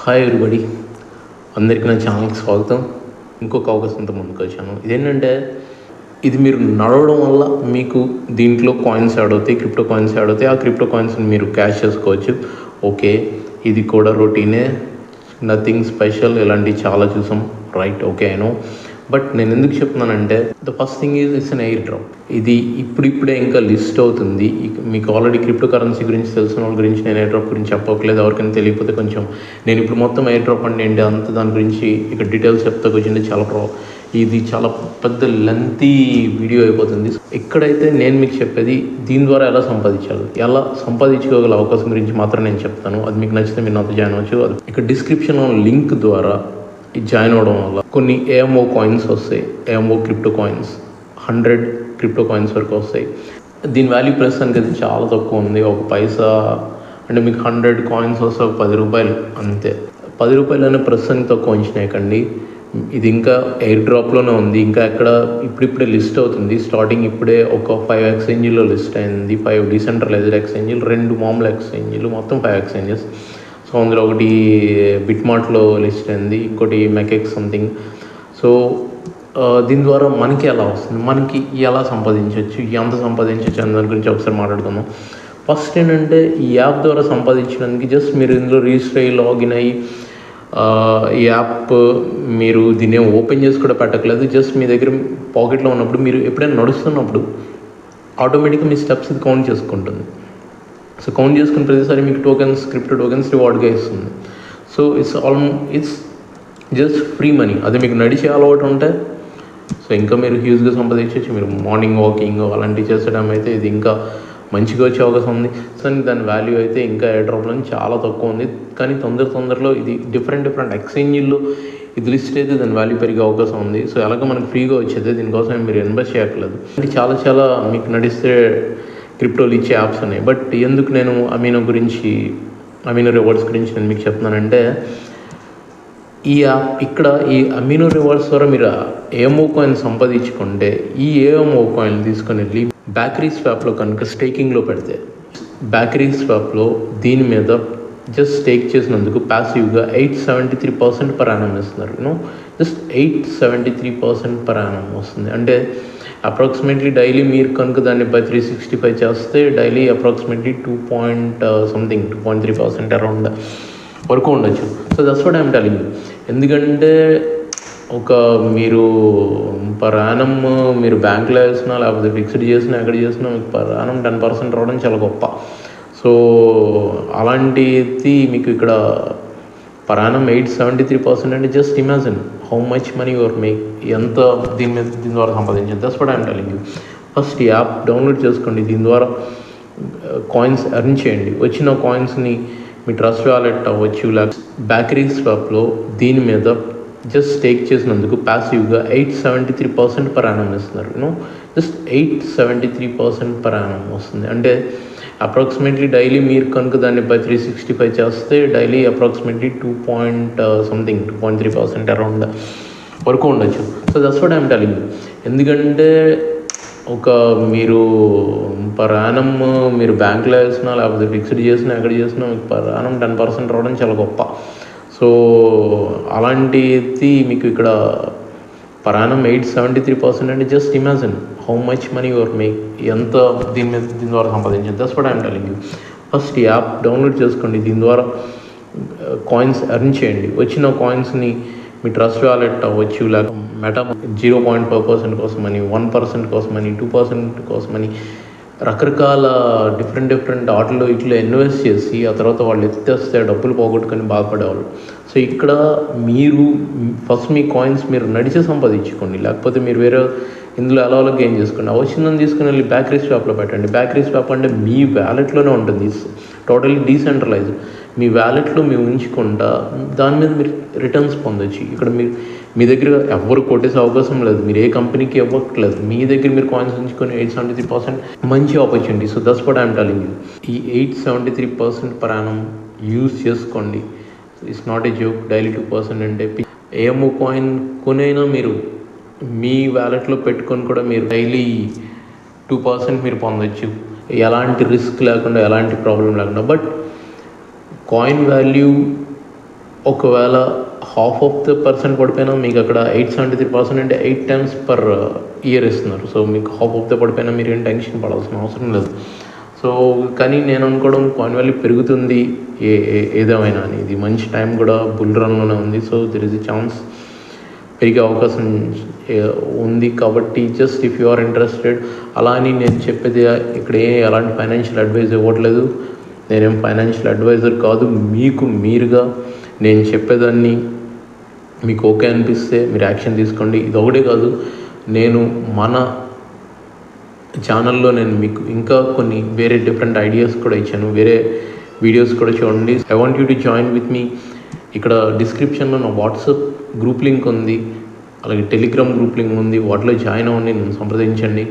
Hi everybody అందరికీ నా ఛానల్కి స్వాగతం. ఇంకొక అవకాశంతో ముందుకు వచ్చాను. ఇదేంటంటే ఇది మీరు నడవడం వల్ల మీకు దీంట్లో కాయిన్స్ యాడ్ అవుతాయి క్రిప్టో కాయిన్స్ యాడ్ అవుతాయి. ఆ క్రిప్టో కాయిన్స్ని మీరు క్యాష్ చేసుకోవచ్చు. ఓకే ఇది కూడా రొటీనే నథింగ్ స్పెషల్ ఇలాంటివి చాలా చూసాం. రైట్ ఓకే అయినా బట్ నేను ఎందుకు చెప్తున్నానంటే the first thing is it's an air drop ఇది ఇప్పుడిప్పుడే ఇంకా లిస్ట్ అవుతుంది. ఇక మీకు ఆల్రెడీ క్రిప్టో కరెన్సీ గురించి తెలిసిన వాళ్ళ గురించి నేను ఎయిర్ డ్రాప్ గురించి చెప్పట్లేదు. ఎవరికైనా తెలియకపోతే కొంచెం నేను ఇప్పుడు మొత్తం ఎయిర్ డ్రాప్ అంటే ఏంటి అంత దాని గురించి ఇక్కడ డీటెయిల్స్ చెప్తా కూర్చుంటే చాలా ప్రో ఇది చాలా పెద్ద లెంతీ వీడియో అయిపోతుంది. ఇక్కడైతే నేను మీకు చెప్పేది దీని ద్వారా ఎలా సంపాదించాలి? ఎలా సంపాదించుకోగల అవకాశం గురించి మాత్రం నేను చెప్తాను. అది మీకు నచ్చితే మీరు నాతో జాయిన్ అవ్వచ్చు. అది ఇక్కడ డిస్క్రిప్షన్లో లింక్ ద్వారా జాయిన్ అవ్వడం వల్ల కొన్ని ఏఎంఓ కాయిన్స్ వస్తాయి. AMO crypto coins hundred crypto coins వరకు వస్తాయి. దీని వాల్యూ ప్రస్తుతానికి అయితే చాలా తక్కువ ఉంది. ఒక పైసా అంటే మీకు హండ్రెడ్ కాయిన్స్ వస్తే ఒక పది రూపాయలు అంతే. పది రూపాయలనే ప్రస్తుతానికి తక్కువ ఉంచినాయి కండి. ఇది ఇంకా ఎయిర్ డ్రాప్లోనే ఉంది. ఇంకా ఎక్కడ ఇప్పుడిప్పుడే లిస్ట్ అవుతుంది. స్టార్టింగ్ ఇప్పుడే ఒక ఫైవ్ ఎక్స్చేంజ్లో లిస్ట్ అయింది. ఫైవ్ డిసెంట్రలైజ్డ్ ఎక్స్చేంజ్లు రెండు మామూలు ఎక్స్చేంజ్లు మొత్తం ఫైవ్ ఎక్స్చేంజెస్ సో అందులో ఒకటి బిట్మార్ట్లో లిస్ట్ అయింది ఇంకోటి మెకెక్స్ సంథింగ్ సో దీని ద్వారా మనకి ఎలా వస్తుంది? మనకి ఎలా సంపాదించవచ్చు? ఎంత సంపాదించవచ్చు అనే దాని గురించి ఒకసారి మాట్లాడుకుందాం. ఫస్ట్ ఏంటంటే ఈ యాప్ ద్వారా సంపాదించడానికి జస్ట్ మీరు ఇందులో రిజిస్టర్ అయ్యి లాగిన్ అయ్యి ఈ యాప్ మీరు దీన్ని ఓపెన్ చేసి కూడా పెట్టకలేదు. జస్ట్ మీ దగ్గర పాకెట్లో ఉన్నప్పుడు మీరు ఎప్పుడైనా నడుస్తున్నప్పుడు ఆటోమేటిక్గా మీ స్టెప్స్ ఇది కౌంట్ చేసుకుంటుంది. సో కౌంట్ చేసుకున్న ప్రతిసారి మీకు టోకెన్స్ క్రిప్టో టోకెన్స్ రివార్డ్గా ఇస్తుంది. So it's all it's just free money అది మీకు నడిచే అలవాటు ఉంటే సో ఇంకా మీరు హ్యూజ్గా సంపాదించవచ్చు మీరు మార్నింగ్ వాకింగ్ అలాంటివి చేసడం అయితే ఇది ఇంకా మంచిగా వచ్చే అవకాశం ఉంది. సో దాని వాల్యూ అయితే ఇంకా ఎయిర్ చాలా తక్కువ ఉంది. కానీ తొందర తొందరలో ఇది డిఫరెంట్ డిఫరెంట్ ఎక్స్చేంజీల్లో ఇది లిస్ట్ అయితే దాని వాల్యూ పెరిగే అవకాశం ఉంది. సో ఎలాగ మనకు ఫ్రీగా వచ్చేది. దీనికోసం మీరు ఇన్వెస్ట్ చేయట్లేదు. అంటే చాలా చాలా మీకు నడిస్తే క్రిప్టోలు ఇచ్చే యాప్స్ ఉన్నాయి. బట్ ఎందుకు నేను అమీనో గురించి అమీనో రివార్డ్స్ గురించి నేను మీకు చెప్తున్నానంటే ఈ యాప్ ఇక్కడ ఈ అమీనో రివార్డ్స్ ద్వారా మీరు ఏఎంఓ కాయిన్ సంపాదించుకుంటే ఈ ఏఎంఓ కాయిన్ తీసుకొని వెళ్ళి బ్యాకరీ స్వాప్లో కనుక స్టేకింగ్లో పెడితే బ్యాకరీ స్వాప్లో దీని మీద జస్ట్ స్టేక్ చేసినందుకు ప్యాసివ్గా eight seventy three percent per annum ఇస్తున్నారు. You know just eight seventy three percent per annum వస్తుంది. అంటే అప్రాక్సిమేట్లీ డైలీ మీరు కనుక దాన్ని బై త్రీ సిక్స్టీ ఫైవ్ చేస్తే daily approximately two point something two point three percent around వరకు ఉండొచ్చు. So that's what I'm telling ఎందుకంటే ఒక మీరు పరాణం మీరు బ్యాంక్లో వేసినా లేకపోతే ఫిక్స్డ్ చేసినా ఎక్కడ చేసినా మీకు పరాణం టెన్ పర్సెంట్ రావడం చాలా గొప్ప. సో అలాంటిది మీకు ఇక్కడ per annum eight seventy three percent అంటే just imagine how much money your make ఎంత దీని మీద దీని ద్వారా సంపాదించింది that's what I'm telling you first ఈ యాప్ డౌన్లోడ్ చేసుకోండి. దీని ద్వారా uh, కాయిన్స్ ఎర్న్ చేయండి. వచ్చిన కాయిన్స్ని మీ ట్రస్ట్ వ్యాలెట్ అవ్వచ్చు లేకపోతే బ్యాకరీ స్వాప్లో దీని మీద జస్ట్ స్టేక్ చేసినందుకు ప్యాసివ్గా eight seventy three percent per annum ఇస్తున్నారు. You know just eight seventy three percent per annum వస్తుంది. అంటే అప్రాక్సిమేట్లీ డైలీ మీరు కనుక దాన్ని బై త్రీ సిక్స్టీ ఫైవ్ చేస్తే daily approximately two point something two point three percent around వరకు ఉండొచ్చు. So that's what I'm telling ఎందుకంటే ఒక మీరు పరాణం మీరు బ్యాంకులో వేసినా లేకపోతే ఫిక్స్డ్ చేసినా ఎక్కడ చేసినా మీకు పరాణం టెన్ పర్సెంట్ రావడం చాలా గొప్ప. సో అలాంటిది మీకు ఇక్కడ per annum eight seventy three percent అంటే just imagine how much money your make ఎంత దీని మీద దీని ద్వారా సంపాదించింది that's what I'm telling you first ఈ యాప్ డౌన్లోడ్ చేసుకోండి. దీని ద్వారా uh, కాయిన్స్ ఎర్న్ చేయండి. వచ్చిన కాయిన్స్ని మీ ట్రస్ట్ వ్యాలెట్ అవ్వచ్చు లేక meta zero point five percent కోసమని వన్ పర్సెంట్ కోసమని టూ పర్సెంట్ కోసమని రకరకాల డిఫరెంట్ డిఫరెంట్ ఆటలు ఇట్లా ఇన్వెస్ట్ చేసి ఆ తర్వాత వాళ్ళు ఎత్తేస్తే డబ్బులు పోగొట్టుకొని బాధపడేవాళ్ళు. సో ఇక్కడ మీరు ఫస్ట్ మీ కాయిన్స్ మీరు నడిచే సంపాదించుకోండి. లేకపోతే మీరు వేరే ఇందులో ఎలా అలా గెయిన్ చేసుకోండి. ఆ తీసుకుని వెళ్ళి బ్యాకరీ స్వాప్లో పెట్టండి. బ్యాకరీ స్వాప్ అంటే మీ వ్యాలెట్లోనే ఉంటుంది. టోటల్లీ డీసెంట్రలైజ్ మీ వ్యాలెట్లో మీరు ఉంచుకుంటా దాని మీద మీరు రిటర్న్స్ పొందొచ్చు. ఇక్కడ మీరు మీ దగ్గర ఎవరు కొట్టేసే అవకాశం లేదు. మీరు ఏ కంపెనీకి ఇవ్వట్లేదు మీ దగ్గర మీరు కాయిన్స్ ఉంచుకొని ఎయిట్ సెవెంటీ త్రీ పర్సెంట్ మంచి opportunity so that's what I'm telling you ఈ ఎయిట్ సెవెంటీ త్రీ పర్సెంట్ ప్రయాణం యూస్ చేసుకోండి. It's not a joke daily two percent అంటే ఏమో కాయిన్ కొనైనా మీరు మీ వ్యాలెట్లో పెట్టుకొని కూడా మీరు డైలీ టూ పర్సెంట్ మీరు పొందొచ్చు. ఎలాంటి రిస్క్ లేకుండా ఎలాంటి ప్రాబ్లం లేకుండా. బట్ కాయిన్ వాల్యూ ఒకవేళ హాఫ్ ఆఫ్ ద పర్సెంట్ పడిపోయినా మీకు అక్కడ ఎయిట్ సెవెంటీ త్రీ పర్సెంట్ అంటే ఎయిట్ టైమ్స్ పర్ ఇయర్ ఇస్తున్నారు. సో మీకు హాఫ్ ఆఫ్ ద పడిపోయినా మీరు ఏం టెన్షన్ పడాల్సిన అవసరం లేదు. సో కానీ నేను అనుకోవడం కాయిన్ వాల్యూ పెరుగుతుంది. ఏ ఏ- ఏదేమైనా అని. ఇది మంచి టైం కూడా బుల్ రన్లోనే ఉంది. So there is a chance పెరిగే అవకాశం ఉంది. కాబట్టి just if you are interested అలా అని నేను చెప్పేది ఇక్కడ ఏ ఎలాంటి ఫైనాన్షియల్ అడ్వైజ్ ఇవ్వట్లేదు. నేనేం ఫైనాన్షియల్ అడ్వైజర్ కాదు. మీకు మీరుగా నేను చెప్పేదాన్ని మీకు ఓకే అనిపిస్తే మీరు యాక్షన్ తీసుకోండి. ఇది ఒకటే కాదు నేను మన ఛానల్లో నేను మీకు ఇంకా కొన్ని వేరే డిఫరెంట్ ఐడియాస్ కూడా ఇచ్చాను. వేరే వీడియోస్ కూడా చూడండి. I want you to join with me. ఇక్కడ డిస్క్రిప్షన్లో నా వాట్సాప్ గ్రూప్ లింక్ ఉంది. అలాగే టెలిగ్రామ్ గ్రూప్ లింక్ ఉంది. వాటిలో జాయిన్ అవ్వండి నన్ను సంప్రదించండి.